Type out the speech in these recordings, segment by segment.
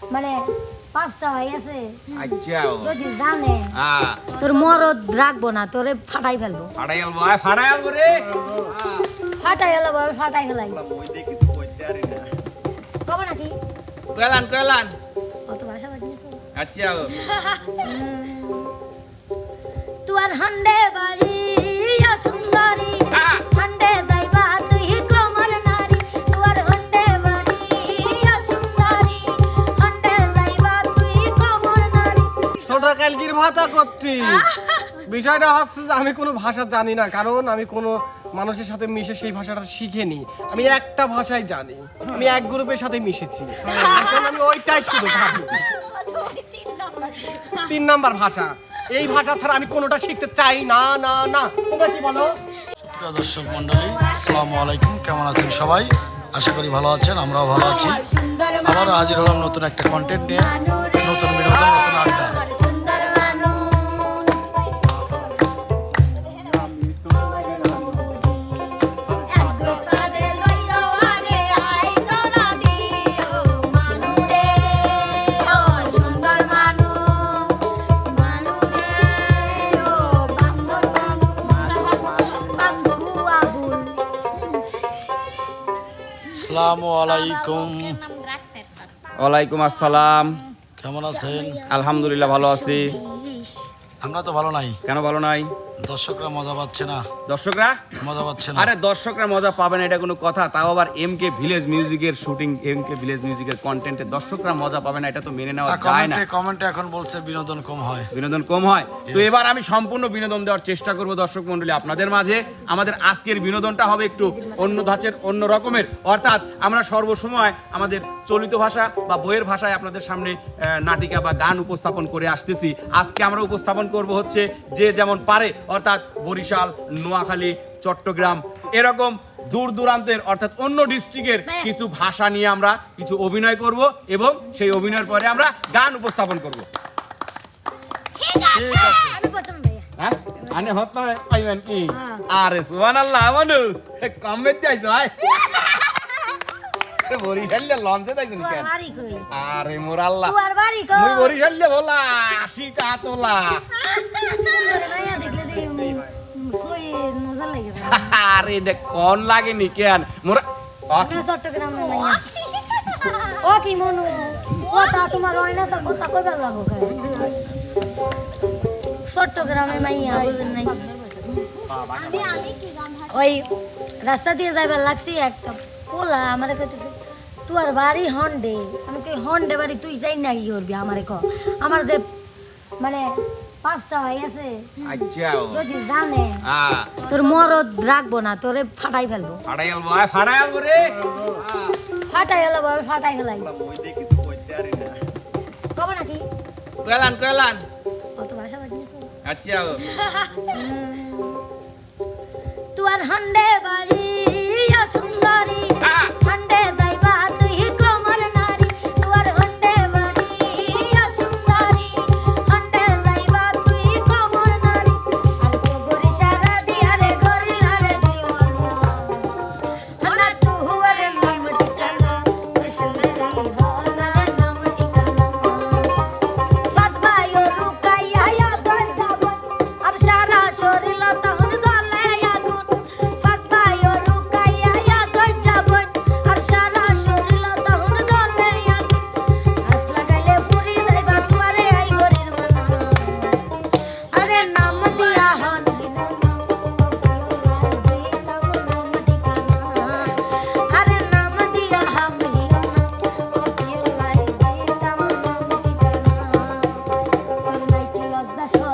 মানে পাঁচটা ভাই আছে। যদি জানে। হ্যাঁ। তোর মরদ রাখব না তোরে ফাটাই ফেলব। আয় ফাড়াই আলবো রে ফাটাই গেল ফাটাই গেলাই কবে নাকি কয়লান কয়লান অত ভাষা বাজি আচ্ছা। তুয়ার হান্ডে বাড়ি সুন্দরী ছোট কালকির ভাতা বিষয়টা হচ্ছে যে আমি কোনো ভাষা জানি না, কারণ আমি কোনো মানুষের সাথে মিশে সেই ভাষাটা শিখিনি। আমি একটা ভাষাই জানি, আমি এক গ্রুপের সাথে মিশেছি। আমি ওইটাই শুধু তিন নাম্বার ভাষা। এই ভাষা ছাড়া আমি কোনোটা শিখতে চাই না না না। তোমরা কি বলো? দর্শক মন্ডলী আসসালামু আলাইকুম। কেমন আছেন সবাই? আশা করি ভালো আছেন, আমরাও ভালো আছি। আবারও হাজির হলাম নতুন একটা কন্টেন্ট নিয়ে। নতুন বিনোদন আসসালামু আলাইকুম। ওয়ালাইকুম আসসালাম। কেমন আছেন? আলহামদুলিল্লাহ ভালো আছি। আমরা তো ভালো নাই। কেন ভালো নাই? দর্শকরা মজা পাচ্ছে না। দর্শকরা? মজা পাচ্ছে না। আরে দর্শকরা মজা পাবে না এটা কোনো কথা। তাও আবার এম কে ভিলেজ মিউজিকের শুটিং এম কে ভিলেজ মিউজিকের কন্টেন্টে দর্শকরা মজা পাবে না এটা তো মেনে নেওয়া যায় না। কমেন্টে কমেন্টে এখন বলছে বিনোদন কম হয়। বিনোদন কম হয়। তো এবার আমি সম্পূর্ণ বিনোদন দেওয়ার চেষ্টা করব দর্শক মন্ডলী আপনাদের মাঝে। আমাদের আজকের বিনোদনটা হবে একটু অন্য ধাঁচের অন্য রকমের। অর্থাৎ আমরা সর্বসময় আমাদের চলিত ভাষা বা বইয়ের ভাষায় আপনাদের সামনে নাটিকা বা গান উপস্থাপন করে আসতেছি। আজকে আমরা উপস্থাপন করব হচ্ছে যে যেমন পারে অর্থাৎ বরিশাল নোয়াখালী চট্টগ্রাম এরকম দূর দূরান্তের অর্থাৎ অন্য ডিস্ট্রিক্টের কিছু ভাষা নিয়ে আমরা কিছু অভিনয় করব এবং সেই অভিনয়ের পরে আমরা গান উপস্থাপন করব। হ্যাঁ? আনে হত না পাইবেন কি? আরে মানু আয়। বরিশালে লঞ্চে কেন আরে মোর আল্লাহ তুয়ার মুই বরিশালে বলা আশি টা তোলা আরে দে কোন লাগে নি কেন? মোর ও কি মনু? ও তা তোমার হয় না তা কথা কইবার লাগো খায় চট্টগ্রামের মাইয়া বুঝেন নাই? ওই রাস্তা দিয়ে যাইবার লাগছি একটা পোলা আমারে কইতেছে তোর বাড়ি হন্ডে। আমি কই হন্ডে বাড়ি তুই যাই না কি করবি আমারে ক আমার যে মানে পাঁচটা ভাই আছে। যদি জানে। তোর মরদ রাখব না তোরে ফাটাই ফেলব। ফাড়াই আলবো আয় ফাড়াই আলবো রে ফাটাই গেল ফাটাই গেলাই কবে নাকি? কয়লান কয়লান অত ভাষা বাজি আচ্ছা তুয়ার হান্ডে বাড়ি সুন্দরী। হান্ডে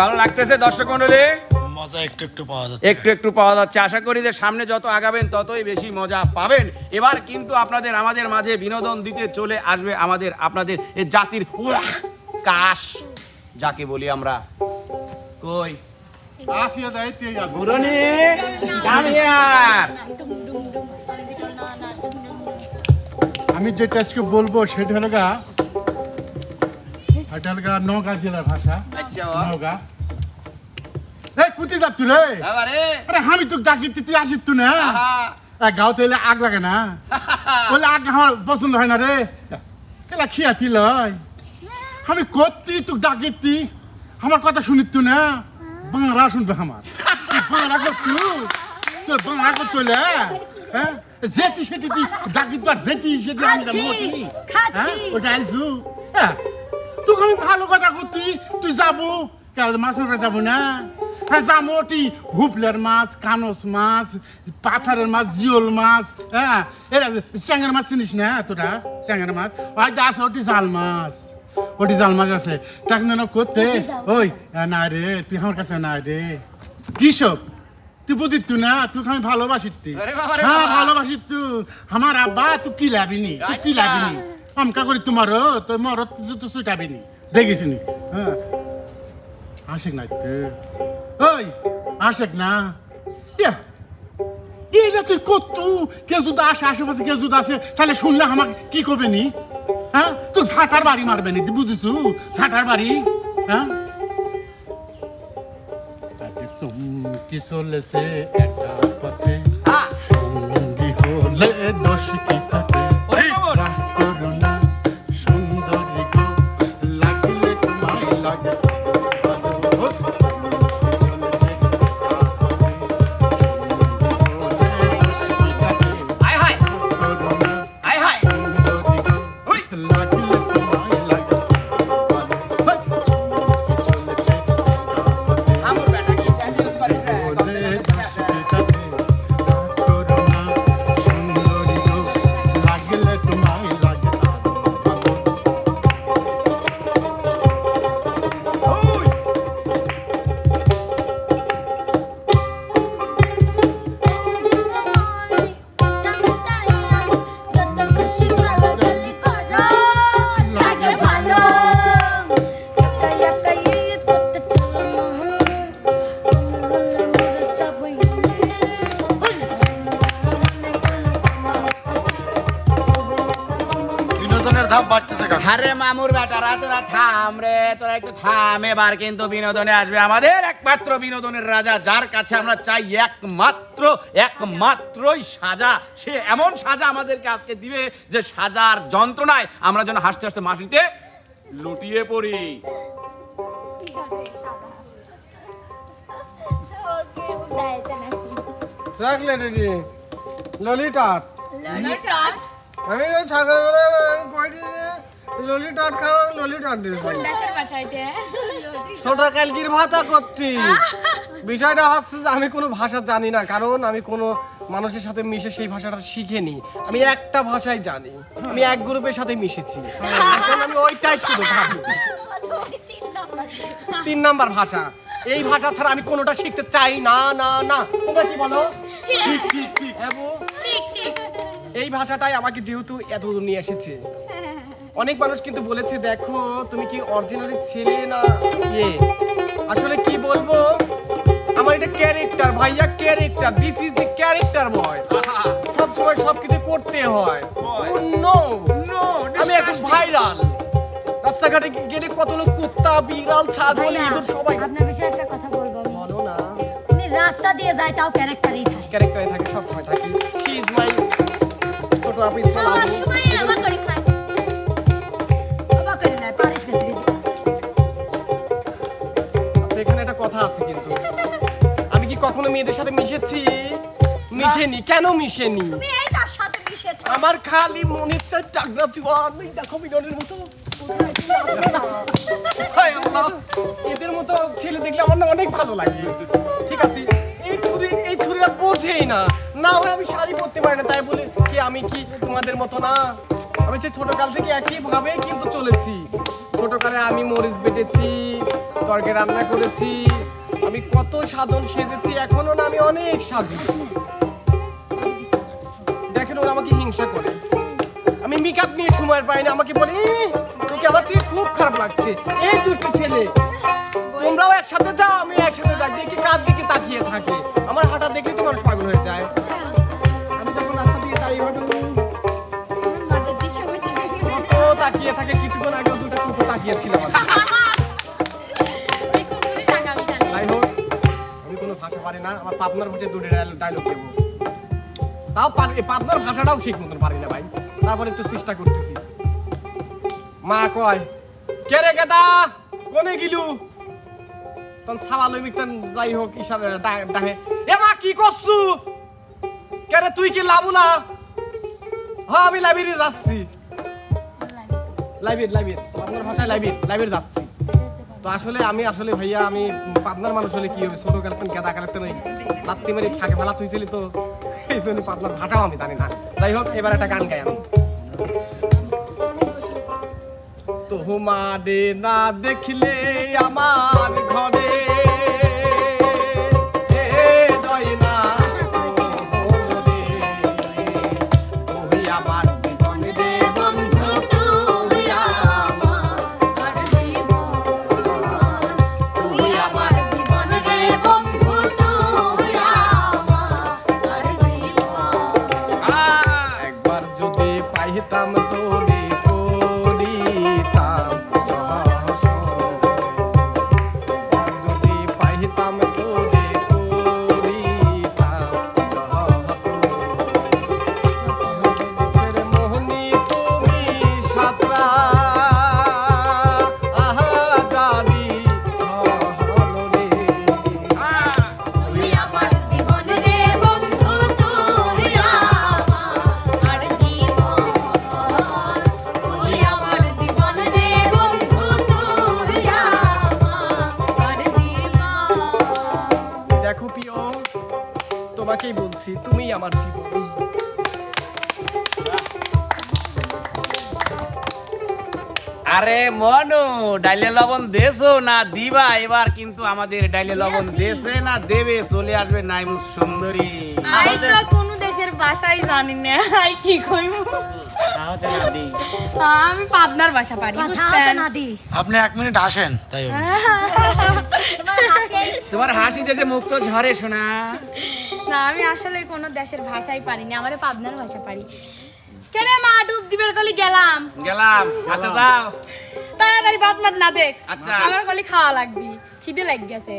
ভালো লাগতেছে দর্শক মন্ডলী? মজা একটু একটু পাওয়া যাচ্ছে। একটু একটু পাওয়া যাচ্ছে। আশা করি যে সামনে যত আগাবেন ততই বেশি মজা পাবেন। এবার কিন্তু আপনাদের আমাদের মাঝে বিনোদন দিতে চলে আসবে আমাদের আপনাদের এ জাতির কাশ যাকে বলি আমরা। কই? আমি যেটা আজকে বলব সেটা হলো নওগাঁ জেলার ভাষা। আচ্ছা। নওগাঁ এই কুতি তুই রে? আরে আমি তোকে তুই আসিস তুই না? আগ লাগে না। বলে আগ আমার পছন্দ হয় না রে। এলা খিয়াতি লয়? আমি করতি তুই ডাকিতি আমার কথা শুনিত তুই না? বাংলা শুনবে আমার বাংলা করতু তুই বাংলা করতে হ্যাঁ যেটি সেটি তুই ডাকি তো আর যেটি সেটি আমি ওটা আইলছু হ্যাঁ তোকে আমি ভালো কথা করতি তুই যাব? মাছ মারতে যাব না? হ্যাঁ যাব তুই হুপলের মাছ কানস মাছ পাথরের মাছ জিওল মাছ হ্যাঁ? এরা মাছ চিনিস না তোরা? চ্যাংের মাছ? ওই দাস ওটি জাল মাছ। ওটি জাল মাছ আছে। তাকে যেন করতে ওই না রে তুই আমার কাছে না রে। কি সব তুই বুঝিস তুই না তুই আমি ভালোবাসিস তুই। আরে বাবা রে হ্যাঁ। ভালোবাসিস তুই। আমার আব্বা তুই কি লাভিনি? তুই কি আচ্ছা। আমকা করি তোমারও তোর মর তো সুইটাবিনি দেখিস নি হ্যাঁ। আশেক না তো ওই আশেক না। ইয়া এই যে তুই কত কেউ যদি আসে আশেপাশে কেউ যদি আসে তাহলে শুনলে আমাকে কি করবে নি হ্যাঁ? তুই ঝাঁটার বাড়ি মারবে নি তুই বুঝিস ঝাঁটার বাড়ি? হ্যাঁ? চমকি চলেছে একা পথে। সঙ্গী হলে দোষ কি এবার কিন্তু বিনোদনে আসবে আমাদের একমাত্র বিনোদনের রাজা যার কাছে আমরা চাই একমাত্র একমাত্রই সাজা। সে এমন সাজা আমাদেরকে আজকে দিবে যে সাজার যন্ত্রণায় আমরা যেন হাসতে হাসতে মাটিতে লুটিয়ে পড়ি। চকলেট রে ললিটাট আমি ওই সকালবেলা কয়টি ললিটাট খাও ললিটাট দিয়েছি। ছোট কালকির ভাতা করছি বিষয়টা হচ্ছে যে আমি কোনো ভাষা জানি না কারণ আমি কোনো মানুষের সাথে মিশে সেই ভাষাটা শিখিনি। আমি একটা ভাষাই জানি। আমি এক গ্রুপের সাথে মিশেছি। আমি ওইটাই শুধু ভাবি। তিন নাম্বার ভাষা। এই ভাষা ছাড়া আমি কোনোটা শিখতে চাই না না না। তোমরা কি বলো? ঠিক ঠিক। ঠিক হ্যাঁ এই ভাষাটাই আমাকে যেহেতু এত দূর নিয়ে এসেছে। অনেক মানুষ কিন্তু বলেছে দেখো তুমি কি অরিজিনালি ছেলে না ইয়ে? আসলে কি বলব? আমার এটা ক্যারেক্টার ভাইয়া character this is the character boy সব সময় সবকিছু করতে হয়। নো No, আমি এখন ভাইরাল রাস্তাঘাটে গেলে কত লোক কুত্তা বিড়াল ছাগল ইঁদুর সবাই। আপনার বিষয়ে একটা কথা বলব আমি। বলো না। উনি রাস্তা দিয়ে যায় তাও ক্যারেক্টারই থাকে। ক্যারেক্টারে থাকে সব সময় থাকি। শি ইজ মাই ছোট আপু ইজ সময় পারিস না তুই। আচ্ছা, এখানে একটা কথা আছে কিন্তু। আমি কি কখনো মেয়েদের সাথে মিশেছি? মিশেনি। কেন মিশেনি? তুমি এই তার সাথে মিশেছো। আমার খালি মনে চাই টাকরা জীবন এই দেখো বিননের মতো। হায় আল্লাহ, এদের মতো ছেলে দেখলে আমার না অনেক ভালো লাগে। ঠিক আছে? এই ছুরি এই ছুরিটা বোঝেই না। না হয় আমি শাড়ি পরতে পারি না। তাই বলে কি আমি কি তোমাদের মতো না? আমি সেই ছোট কাল থেকে একই ভাবে কিন্তু চলেছি। ছোটকালে আমি মরিচ বেটেছি তরকে রান্না করেছি আমি কত সাধন সেজেছি এখনও না আমি অনেক সাজি। দেখেন ওরা আমাকে হিংসা করে। আমি মেকআপ নিয়ে সময় পাই না আমাকে বলে "ই, তোকে আমার থেকে খুব খারাপ লাগছে। এই দুষ্টু ছেলে তোমরাও একসাথে যাও আমি একসাথে যাই। দেখি কার দিকে তাকিয়ে থাকে। আমার হাঁটা দেখলে তো মানুষ পাগল হয়ে যায়। আমি যখন রাস্তা দিয়ে এভাবে কত তাকিয়ে থাকে, কিছুক্ষণ আগে দুটো কুকুর তাকিয়েছিল আমি কোনো ভাষা পারি না, আমার ভাষায় দুটো ডায়লগ দেবো। তাও ভাষাটাও ঠিক মতন পারি না ভাই। তারপরে একটু চেষ্টা করতেছি। মা কয়, কে রে গেদা? কোনে গিলু? তখন তখন যাই হোক, ইশারা ডাহে এ মা, কি করছু? কে রে, তুই কি লাবুলা? হ্যাঁ আমি লাইব্রেরি যাচ্ছি। লাইব্রেরি লাইব্রেরি আপনার ভাষায় যাচ্ছি। তো আসলে আমি, আসলে ভাইয়া, আমি পাবনার মানুষ হলে কি হবে? ছোটো গেদা মারি ফাঁকে ফেলা তুইছিলি তো, এই জন্য পাবনার ভাষাও আমি জানি না। যাই হোক, এবার একটা গান গাই আমি। তোমারে না দেখলে আমার ঘরে যদি পাইতাম তোরে ডাইলে লবণ দেছো না দিবা? এবার কিন্তু আমাদের ডাইলে লবণ দেশে না দেবে চলে আসবে নাইমুস সুন্দরী। আই তো কোনো দেশের ভাষাই জানি না। আই কি কইব? আমি পাবনার ভাষা পারি আপনি এক মিনিট আসেন তাই তোমার হাসি? দেশে মুক্ত ঝরে শোনা না আমি আসলে কোনো দেশের ভাষাই পারি না আমার পাবনার ভাষা পারি। কেন মা ডুব দিবের কলি গেলাম। গেলাম। আচ্ছা যাও। তাড়াতাড়ি ভাত মাত না দেখ। আচ্ছা। আমার কলি খাওয়া লাগবি। খিদে লাগ গেছে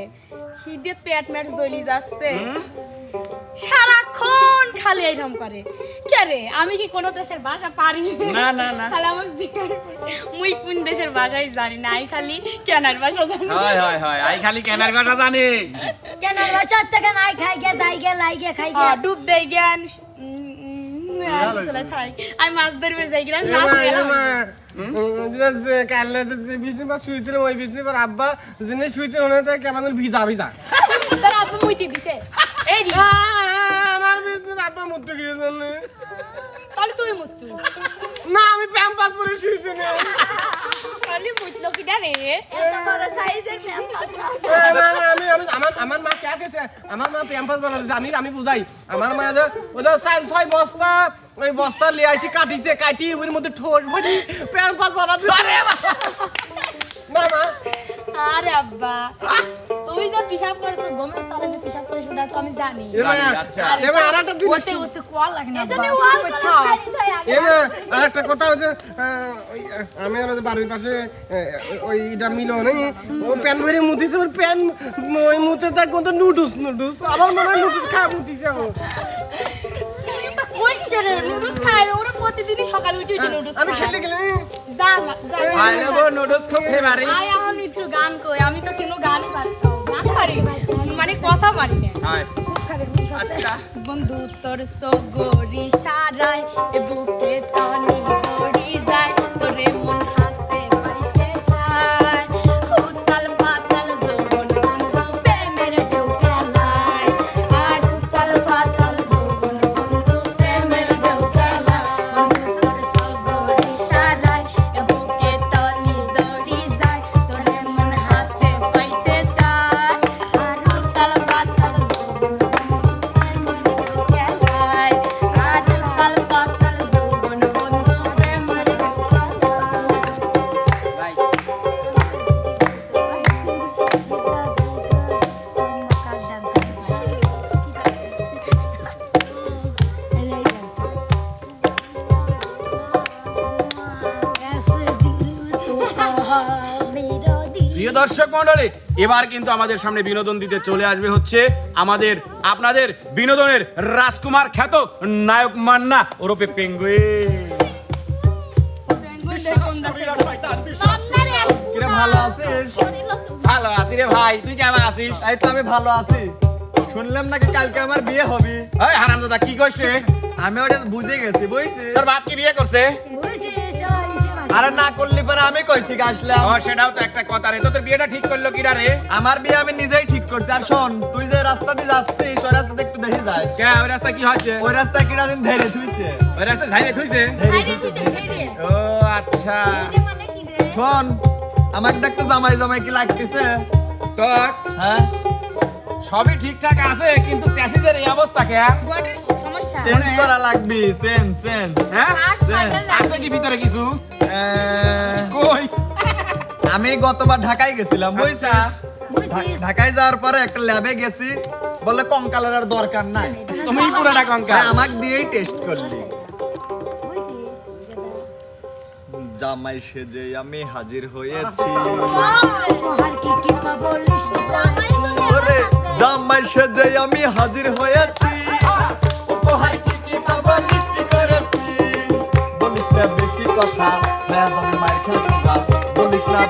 খিদে পেট মেট জ্বলি যাচ্ছে। সারাক্ষণ খালি এইরকম করে। কে রে? আমি কি কোনো দেশের ভাষা পারি? না, না, না। খালি আমাকে জিজ্ঞাসা মুই কোন দেশের ভাষাই জানি না। আই খালি কেনার ভাষা জানি। হয় হয় হয়। আই খালি কেনার কথা জানি। কেন রসার থেকে নাই খাই গে যাই গে লাই গে খাই গে। ডুব দেই জ্ঞান আমি মাছ ধরবে যাই গেলাম মাছ গেলাম কালে বিষ্ণুবার শুয়েছিলাম ওই বিষ্ণুবার আব্বা যিনি কেমন ভিজা ভিজা তোর আপু মুইতি দিছে এই রি আমার তাহলে তুই না আমি প্যাম্পাস পরে শুয়েছি না তাহলে মুতলো কি রে? এত বড় সাইজের প্যাম্পাস এ, না, না, আমি আমি আমার আমার মা কে আমার মা প্যাম্পাস আমি আমি বুঝাই। আমার মা যে ওটা ছয় বস্তা ওই বস্তা লিয়ে আসি কাটিছে কাটি ওর মধ্যে ঠোস ভরি প্যাম্পাস বানাচ্ছে না মা। আরে আব্বা। যে করছ গোমের যে করে শুনে তো আমি জানি। জিনিস ওতে ওতে লাগে না এজন্য ওয়াল করে কথা হচ্ছে আমি আর বাড়ির পাশে ওই এটা মিলো নেই ও প্যান ভরে মুতিছে ওর প্যান ওই মুতে থাক কত নুডলস নুডলস। আমার মনে হয় নুডলস খাওয়া মুতিছে ও। তো কোষ নুডলস খাই ওরা প্রতিদিনই সকালে উঠে উঠে নুডলস আমি খেলতে গেলে যা যা আই নেব নুডলস খুব ফেভারি আয় এখন একটু গান কই আমি তো কোনো গানই মানে কথা পারি না। আচ্ছা। বন্ধু তোর সগরি সারায় বুকে তনি যায়। তোরে মন দর্শক মন্ডলী এবার কিন্তু আমাদের সামনে বিনোদন দিতে চলে আসবে হচ্ছে আমাদের আপনাদের বিনোদনের রাজকুমার খ্যাত নায়ক মান্না ওরফে পেঙ্গুইন। ভালো আছিস? ভালো আছি রে ভাই তুই কেমন আছিস? এই তো আমি ভালো আছি। শুনলাম নাকি কালকে আমার বিয়ে হবে। হারামদাদা কি করছে? আমি ওটা বুঝে গেছি বুঝছিস? তোর বাপ কি বিয়ে করছে? আরে না করলি পরে আমি কই থেকে আসলাম? ও সেটাও তো একটা কথা রে। তো তোর বিয়েটা ঠিক করল কিরা রে? আমার বিয়ে আমি নিজেই ঠিক করছি। আর শোন তুই যে রাস্তা দিয়ে যাচ্ছিস ওই রাস্তাতে একটু দেখে যাস। কে ওই রাস্তা কি হয়েছে? ওই রাস্তা কিনা দিন ধরে থুইছে। ওই রাস্তা ঝাইরে থইছে? ধরে থুইছে ও আচ্ছা। মানে কি রে? শোন আমাকে দেখতে জামাই জামাই কি লাগতেছে। তোর? হ্যাঁ? সবই ঠিকঠাক আছে কিন্তু এই অবস্থা কে? চেঞ্জ করা লাগবে চেঞ্জ চেঞ্জ হ্যাঁ? আছে কি ভিতরে কিছু? কই? আমি গতবার ঢাকায় গেছিলাম আচ্ছা। ঢাকায় যাওয়ার পরে একটা ল্যাবে গেছি বলে কঙ্কালের আর দরকার নাই। তুমি পুরোটা কঙ্কা তাই আমাকে দিয়েই টেস্ট করলি। জামাই সেজে আমি হাজির হয়েছি। জামাই সেজে আমি হাজির হয়েছি।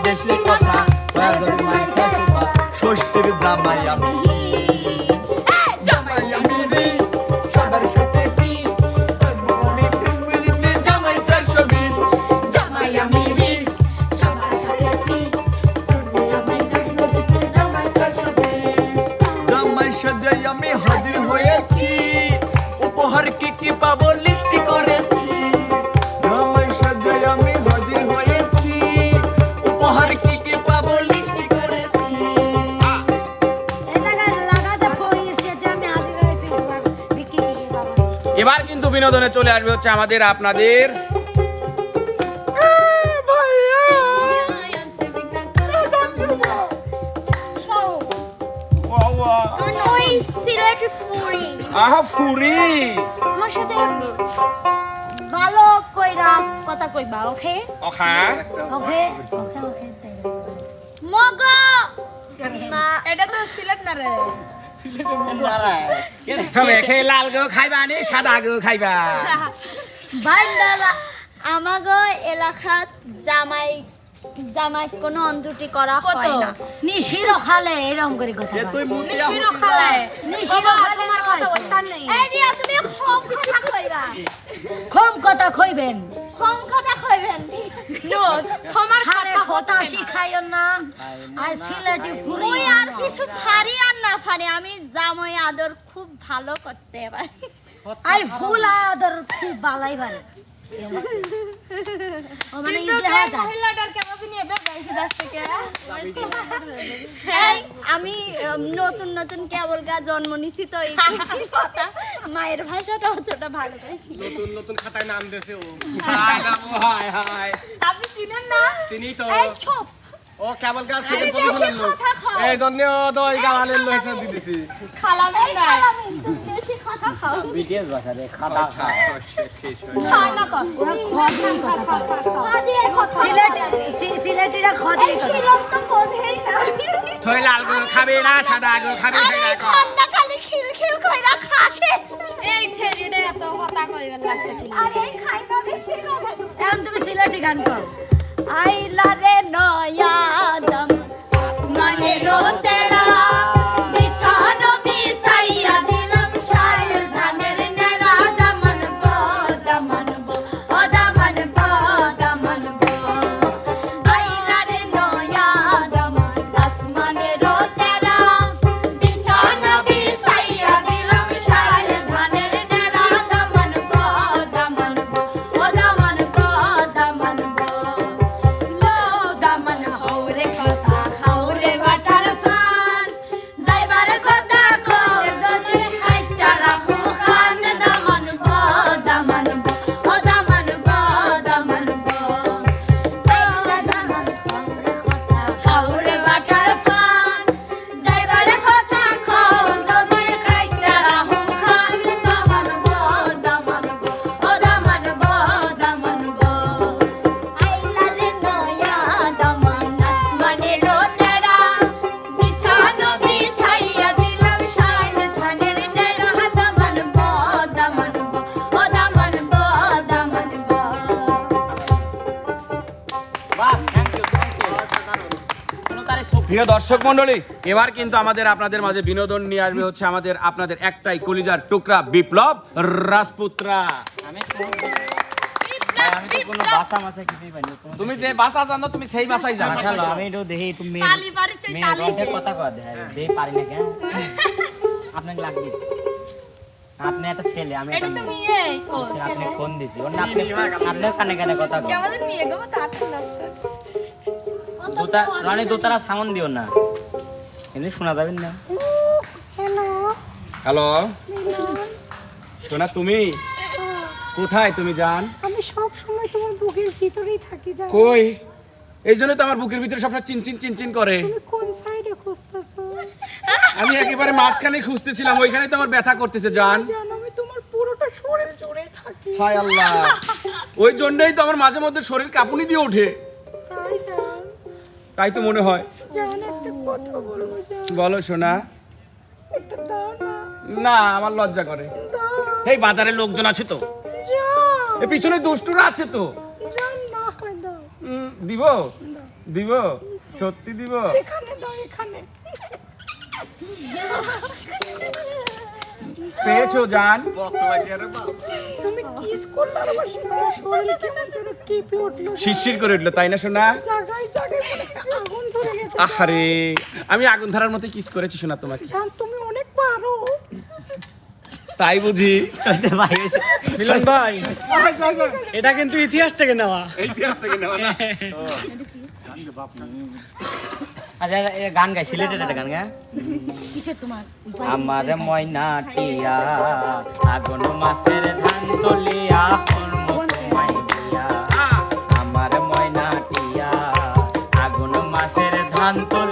বেশি কথা ষষ্ঠীর জামাই আমি চলে আসবে হচ্ছে আমাদের আপনাদের। ওই সিলেটি ফুরি আহা ফুরি। আমার সাথে ভালো কইরা কথা কইবা ওকে ওখা। ওকে ওকে ওকে মগ এটা তো সিলেট না রে। তবে খেয়ে লাল গো খাইবা নি সাদা গো খাইবা? বান্দালা আমাগো এলাকাত জামাই জামাই কোনো অন্তটি করা হয় না। নিশিরো খালে এরকম করে কথা এ তুই নিশিরো খালে। নিশিরো খালে এই দিয়া তুমি কম কথা কইবা। কম কথা কইবেন। কম কথা কইবেন। নো তোমার কথা কথা। শিখাইও না। আর সিলেটি ফুরি আর কিছু ফারি আর না ফারি আদর খুব ভালো করতে পারি আই ফুল আদর খুব বালাই পারে ও মানে এই, আমি নতুন নতুন কেবল গা জন্ম নিছি তো এই কথা। মায়ের ভাষাটা অতটা ভালো নতুন নতুন খাতায় নাম দিয়েছে ও। হাই হাই হাই আপনি চিনেন না? চিনি তো। এই চুপ ও কেবল গাছ আরে থেকে পরিমাণের লোক। এই জন্য ও তো ওই গাওয়ালের লোক হিসেবে দিতেছি। খালামি না তুমি বেশি কথা খাও বিটিএস ভাষা রে খাতা খা। খায় না কর ওরা খদি কথা কয়। খাদি এই কথা সিলেটি সিলেটিরা খদি এই কথা। তো বোধেই না। থই লাল গো খাবে না সাদা গো খাবে আরে সেটা এই কও। খান্না খালি খিলখিল কইরা খাসে। এই ছেড়িটা এত হতা কইবেন লাগছে কি আরে খাই না বেশি কথা। এখন তুমি সিলেটি গান গাও আইলা রে নয়াদম দর্শক মন্ডলী এবার কিন্তু আমাদের আপনাদের মাঝে বিনোদন নিয়ে আসবে হচ্ছে আমাদের আপনাদের একটাই কলিজার টুকরা বিপ্লব রাজপুত্রা। কোনো তো কোনো বাসা তুমি যে ভাষা জানো তুমি সেই ভাষাই জানো। আমি একটু দেখি। রথে কথা কয় দেয় দেই পারি না কেন? আপনাকে লাগবে। আপনি একটা ছেলে আমি এটা তো মেয়ে। আপনি ফোন দিছি। ওর আপনি আপনার কানে কানে কথা কয়। আমাদের মেয়ে গো নাচতে দোতা রানী দোতারা সাউন্ড দিও না। এমনি শোনা যাবেন না। হ্যালো সোনা তুমি? কোথায় তুমি জান? আমি সব সময় তোমার বুকের ভিতরেই থাকি জানো? কই? এই জন্য তো আমার বুকের ভিতরে সবসময় চিনচিন চিনচিন করে। তুমি কোন সাইডে খুঁজতেছো? আমি একেবারে মাঝখানে খুঁজতেছিলাম ওইখানে তো আমার ব্যথা করতেছে জান আমি তোমার পুরোটা শরীর জুড়েই থাকি। হায় আল্লাহ। ওই জন্যই তো আমার মাঝে মধ্যে শরীর কাঁপুনি দিয়ে ওঠে। তাই তো মনে হয়। বলো সোনা। না। আমার লজ্জা করে। এই বাজারে লোকজন আছে তো। এ পিছনে দুষ্টুরা আছে তো। দিব? দিব? সত্যি দিব? এখানে দাও এখানে। পেয়েছ জান। তুমি কিস করলে আর আমার সারা শরীর কেমন যেন কেঁপে উঠল শিরশির করে উঠল তাই না জায়গায় মনে হয় আগুন ধরে গেছে আহারে আমি আগুন ধরার মতো কিস করেছি সোনা তোমাকে। জান তুমি অনেক পারো। তাই বুঝি। চলতে ভাই মিলন ভাই এটা কিন্তু ইতিহাস থেকে নেওয়া। আচ্ছা এ- এ গান গাই সিলেটের একটা গান গা কিসের তোমার? আমার ময়না টিয়া আগুন মাসের ধান তলিয়া আমার ময়না টিয়া আগুন মাসের ধান তলিয়া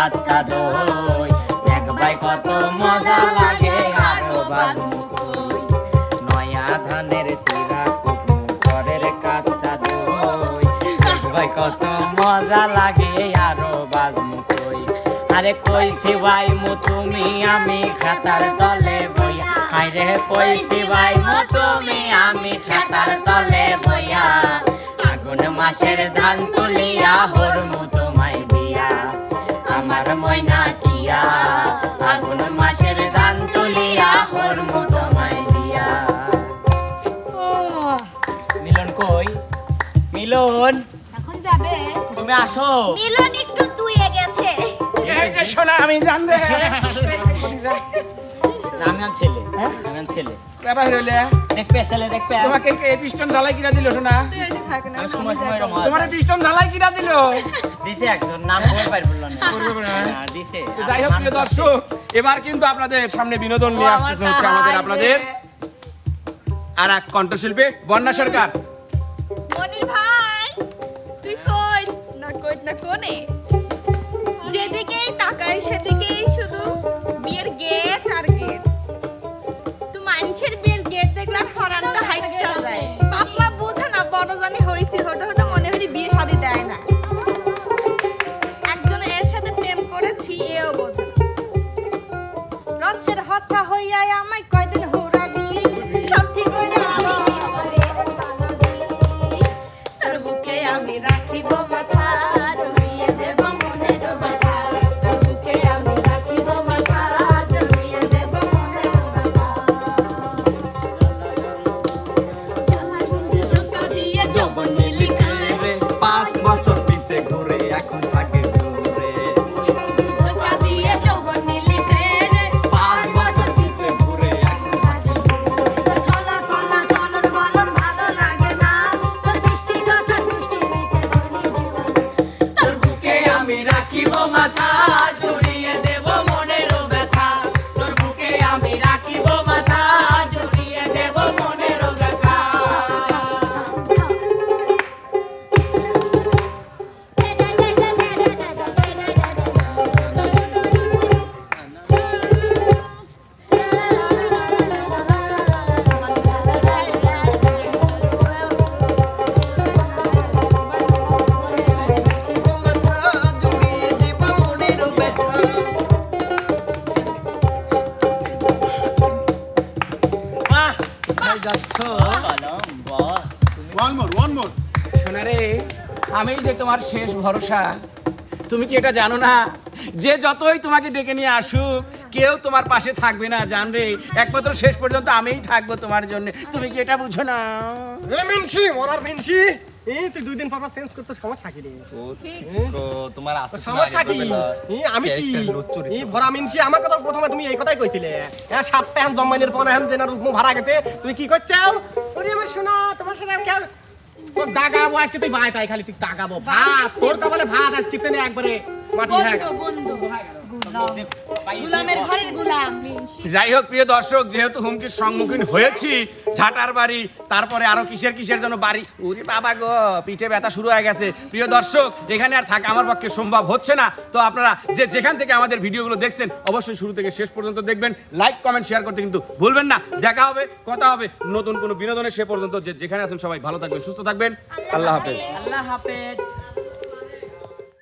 কাচ্চা দই। দেখবাই কত মজা লাগে আরও নয়া ধানের চিরা ঘরের কাচ্চা দই। দেখবাই কত মজা লাগে আরও বাজমু কই আরে কই সিবাই মু, তুমি আমি খাতার তলে বইয়া আরে কই সিবাই মু, তুমি আমি খাতার তলে বইয়া। আগুন মাসের ধান তুলিয়া হরমু তুমি আসো। মিলন একটু দুয়ে গেছে। এই যে সোনা আমি জানবে না, আমি আর ছেলে। আমি আর ছেলে ব্যাপার হইলে দেখবে ছেলে দেখবে তোমাকে এই পিস্টন ঢালাই কিনা দিল সোনা? আমি সময় সময় এরকম হয়। পিস্টন ঢালাই কিনা দিল? দিছে একজন নাম বলতে পারব না। হ্যাঁ, দিছে। যাই হোক প্রিয় দর্শক এবার কিন্তু আপনাদের সামনে বিনোদন নিয়ে আসতেছে হচ্ছে আমাদের আপনাদের। আর এক কণ্ঠশিল্পী বন্যা সরকার। মনির ভাই। না কোণে যেদিকেই তাকাই সেদিকেই শুধু বিয়ের গেট আর গেট তো মানুষের বিয়ের গেট দেখলে আর হরানটা হাইটটা যায়। বাপ্পা বোঝে না, বড় জানি আমি যে তোমার শেষ ভরসা। তুমি কি এটা জানো না? যে যতই তোমাকে ডেকে নিয়ে আসুক কেউ তোমার পাশে থাকবে না জানবে? একমাত্র শেষ পর্যন্ত আমিই থাকব তোমার জন্য। তুমি কি এটা বুঝো না? মিনসি মরার মিনসি। এই তুই দুই দিন পর পর চেঞ্জ করতে সমস্যা কি রে? তোমার সমস্যা কি? আমি কি এই ভরা মিনসি আমাকে তো প্রথমে তুমি এই কথাই কইছিলে। হ্যাঁ সাতটা হ্যান জম্মাইনের পর হ্যান জেনার রূপ ভাড়া গেছে তুমি কি করছাও ওরে আমার শোনা তোমার সাথে আমি দাগাবো আজকে তুই ভাই তাই খালি তুই দাগাবো ভাত তোর কপালে ভাত আজকে একবারে? মাটি হ্যাঁ। বন্ধু। বন্ধু গুলাম যাই হোক প্রিয় দর্শক যেহেতু হুমকির সম্মুখীন হয়েছি ঝাটার বাড়ি তারপরে আরও কিসের কিসের জন্য বাড়ি। ওরে বাবা গো পিঠে ব্যথা শুরু হয়ে গেছে। প্রিয় দর্শক এখানে আর থাকা আমার পক্ষে সম্ভব হচ্ছে না। তো আপনারা যে যেখান থেকে আমাদের ভিডিওগুলো দেখছেন অবশ্যই শুরু থেকে শেষ পর্যন্ত দেখবেন। লাইক কমেন্ট শেয়ার করতে কিন্তু ভুলবেন না। দেখা হবে কথা হবে নতুন কোনো বিনোদনের সে পর্যন্ত। যে যেখানে আছেন সবাই ভালো থাকবেন সুস্থ থাকবেন। আল্লাহ হাফেজ। আল্লাহ হাফেজ।